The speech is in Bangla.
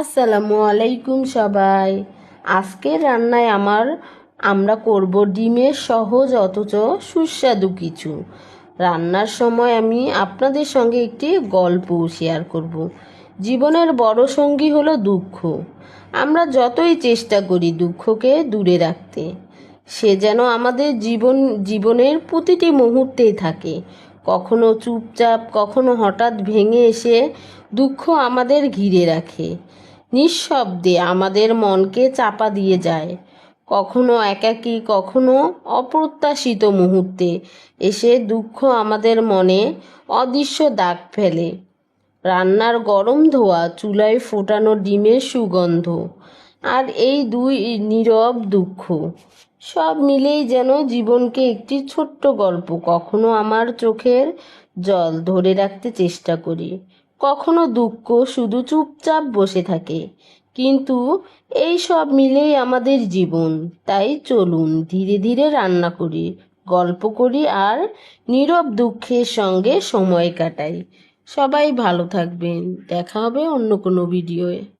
আসসালামু আলাইকুম সবাই। আজকের রান্নায় আমার, আমরা করব ডিমের সহজ অথচ সুস্বাদু কিছু। রান্নার সময় আমি আপনাদের সঙ্গে একটি গল্প শেয়ার করব। জীবনের বড় সঙ্গী হলো দুঃখ। আমরা যতই চেষ্টা করি দুঃখকে দূরে রাখতে, সে যেন আমাদের জীবন, জীবনের প্রতিটি মুহূর্তেই থাকে। কখনো চুপচাপ, কখনো হঠাৎ ভেঙে এসে দুঃখ আমাদের ঘিরে রাখে। নিঃশব্দে আমাদের মনকে চাপা দিয়ে যায়। কখনো একাকী, কখনো অপ্রত্যাশিত মুহূর্তে এসে দুঃখ আমাদের মনে অদৃশ্য দাগ ফেলে। রান্নার গরম ধোয়া চুলায় ফোটানো ডিমের সুগন্ধ আর এই দুই নীরব দুঃখ, সব মিলেই যেন জীবনকে একটি ছোট্ট গল্প কখনো আমার চোখের জল ধরে রাখতে চেষ্টা করি। কখনো দুঃখ, শুধু চুপচাপ বসে থাকে। কিন্তু এই সব মিলেই আমাদের জীবন। তাই চলুন ধীরে ধীরে রান্না করি, গল্প করি আর নীরব দুঃখের সঙ্গে সময় কাটাই। সবাই ভালো থাকবেন। দেখা হবে অন্য কোনো ভিডিওয়ে।